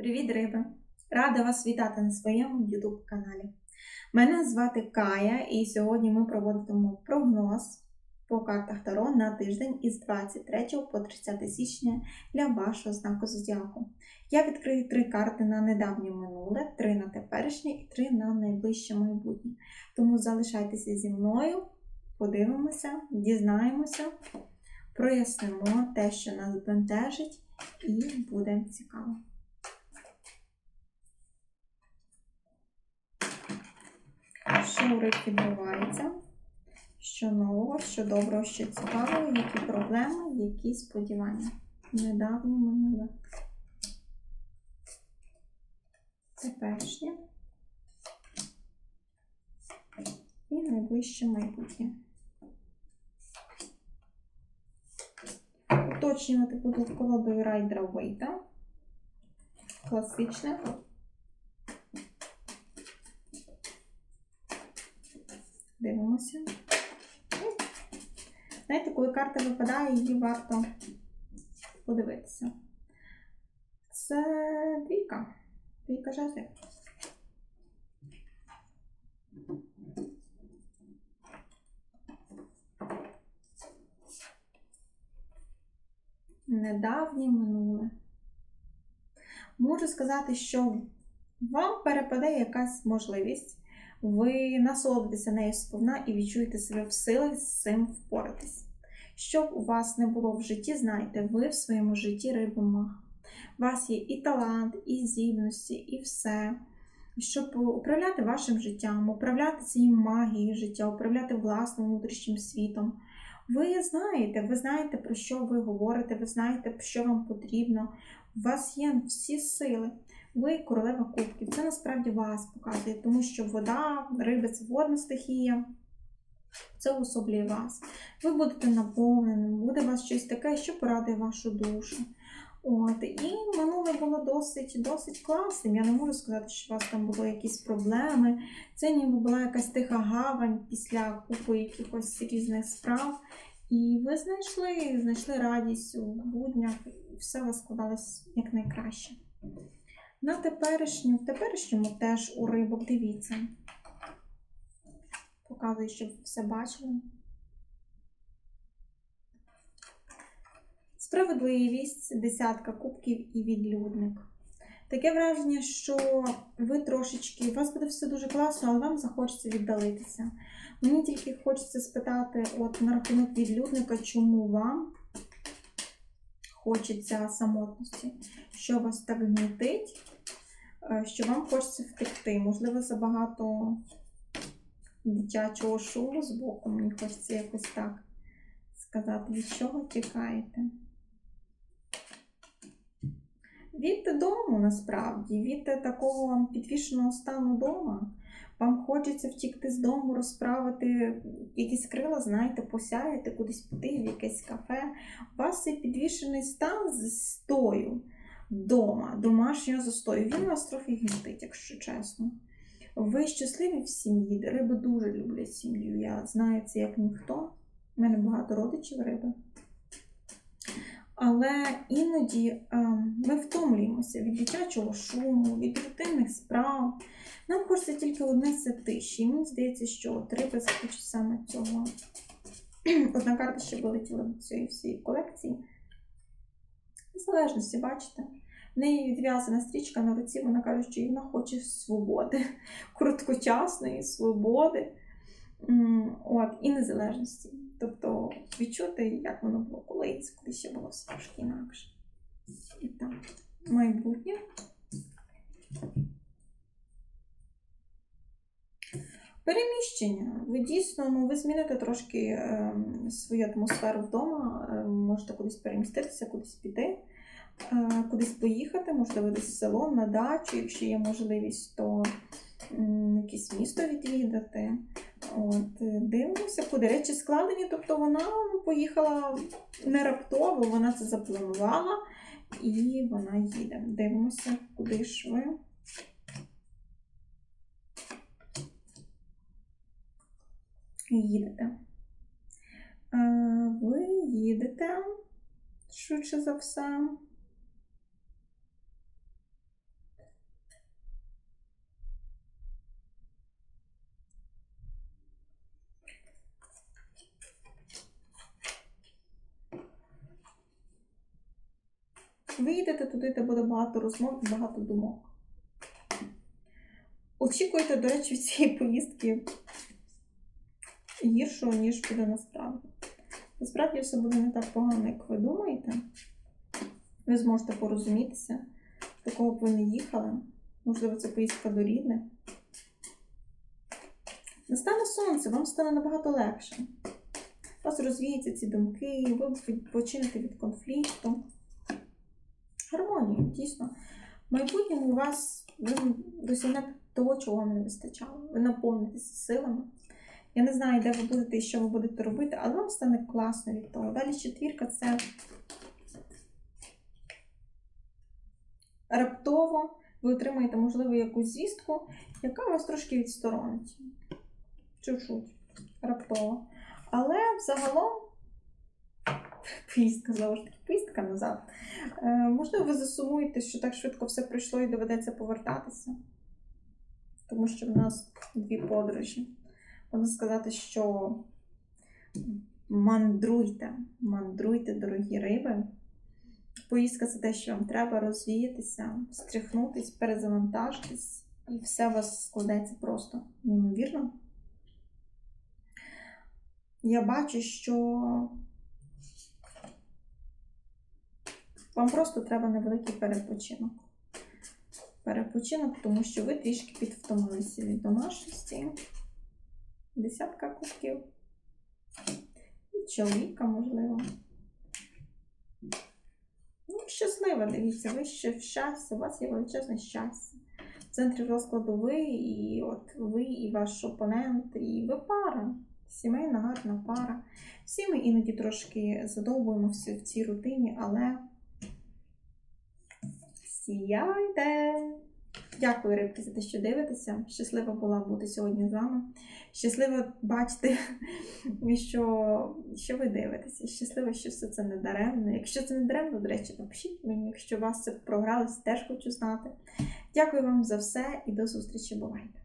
Привіт, риби! Рада вас вітати на своєму YouTube каналі. Мене звати Кая, і сьогодні ми проводимо прогноз по картах Таро на тиждень із 23 по 30 січня для вашого знаку зодіаку. Я відкрию три карти на недавнє минуле, три на теперішнє і три на найближче майбутнє. Тому залишайтеся зі мною, подивимося, дізнаємося, прояснимо те, що нас бентежить, і буде цікаво. У відбувається? Що нового, що доброго, що цікавого, які проблеми, які сподівання. Недавнє минуле. Теперішнє. І найближче майбутнє. Уточнювати буду колодою райдера Вейта. Класичне. Дивимося. Знаєте, коли карта випадає, її варто подивитися. Це двійка. Двійка жезлів. Недавнє минуле. Можу сказати, що вам перепаде якась можливість ви насолодитеся нею сповна і відчуєте себе в силах з цим впоратись. Щоб у вас не було в житті, знайте, ви в своєму житті рибомах. У вас є і талант, і здібності, і все. Щоб управляти вашим життям, управляти цією магією життя, управляти власним внутрішнім світом. Ви знаєте, ви знаєте, про що ви говорите, ви знаєте, що вам потрібно. У вас є всі сили. Ви королева кубків. Це насправді вас показує, тому що вода, риби це водна стихія. Це особлює вас. Ви будете наповненим, буде у вас щось таке, що порадує вашу душу. От, І минуле було досить досить класним. Я не можу сказати, що у вас там були якісь проблеми. Це ніби була якась тиха гавань після купи якихось різних справ. І ви знайшли знайшли радість у буднях, і все у вас складалось якнайкраще. На теперішню, в теперішньому теж у рибок, дивіться. Показую, щоб все бачили. Справедливість, десятка кубків і відлюдник. Таке враження, що ви трошечки, у вас буде все дуже класно, але вам захочеться віддалитися. Мені тільки хочеться спитати, от на рахунок відлюдника, чому вам хочеться самотності, що вас так гнітить, що вам хочеться втекти. Можливо, забагато дитячого шуму з боку, мені хочеться якось так сказати, від чого тікаєте. Від дому насправді, від такого підвішеного стану дома. Вам хочеться втікти з дому, розправити якісь крила, знаєте, посяяти, кудись піти, в якесь кафе. У вас цей підвішений стан з стою вдома, домашнього застою. Він вас трохи гнітить, якщо чесно. Ви щасливі в сім'ї. Риби дуже люблять сім'ю. Я знаю це як ніхто. У мене багато родичів риби. Але іноді ем, ми втомлюємося від дитячого шуму, від рутинних справ. Нам хочеться тільки одне це тиші. І мені здається, що от риби захочуть саме цього. Одна карта ще вилетіла до цієї всієї колекції. Незалежності, бачите? В неї відв'язана стрічка на руці, вона каже, що вона хоче свободи, короткочасної свободи от, і незалежності. Тобто відчути, як воно було колись, коли ще було все трошки інакше. І так, майбутнє. Переміщення. Ви дійсно ну, ви зміните трошки е, свою атмосферу вдома, е, можете кудись переміститися, кудись піти, кудись поїхати, можливо, десь в село, на дачу, якщо є можливість, то е, якесь місто відвідати. От, Дивимося, куди речі складені, тобто вона поїхала не раптово, вона це запланувала і вона їде. Дивимося, куди ж ви. їдете. Ви їдете швидше за все. Ви їдете туди, де буде багато розмов і багато думок. Очікуйте, до речі, від цієї поїздки гіршого, ніж буде насправді. Насправді все буде не так погано, як ви думаєте. Ви зможете порозумітися, до кого б ви не їхали. Можливо, це поїздка до рідних. Настане сонце, вам стане набагато легше. У вас розвіються ці думки, ви відпочинете від конфлікту. Дійсно. В майбутньому у вас ви того, чого вам не вистачало. Ви наповнитеся силами. Я не знаю, де ви будете і що ви будете робити, але вам стане класно від того. Далі четвірка це раптово ви отримаєте, можливо, якусь звістку, яка вас трошки відсторонить. Чуть-чуть. Раптово. Але взагалом, поїздка знову ж таки, поїздка назад. Е, можливо, ви засумуєте, що так швидко все пройшло і доведеться повертатися. Тому що в нас дві подорожі. Можна сказати, що мандруйте, мандруйте, дорогі риби. Поїздка це те, що вам треба розвіятися, стряхнутись, перезавантажитись, і все у вас складеться просто неймовірно. Я бачу, що вам просто треба невеликий перепочинок. Перепочинок, тому що ви трішки підвтомилися від домашності. Десятка кубків. І чоловіка, можливо. Ну, щаслива, дивіться, ви ще в щастя, у вас є величезне щастя. В центрі розкладу ви, і от ви, і ваш опонент, і ви пара. Сімейна гарна пара. Всі ми іноді трошки задовбуємося в цій рутині, але сіяйте! Дякую, рибки, за те, що дивитеся. Щаслива була бути сьогодні з вами. Щаслива бачити, що, що ви дивитеся. Щаслива, що все це не даремно. Якщо це не даремно, до речі, напишіть мені. Якщо у вас це програлось, теж хочу знати. Дякую вам за все і до зустрічі. Бувайте!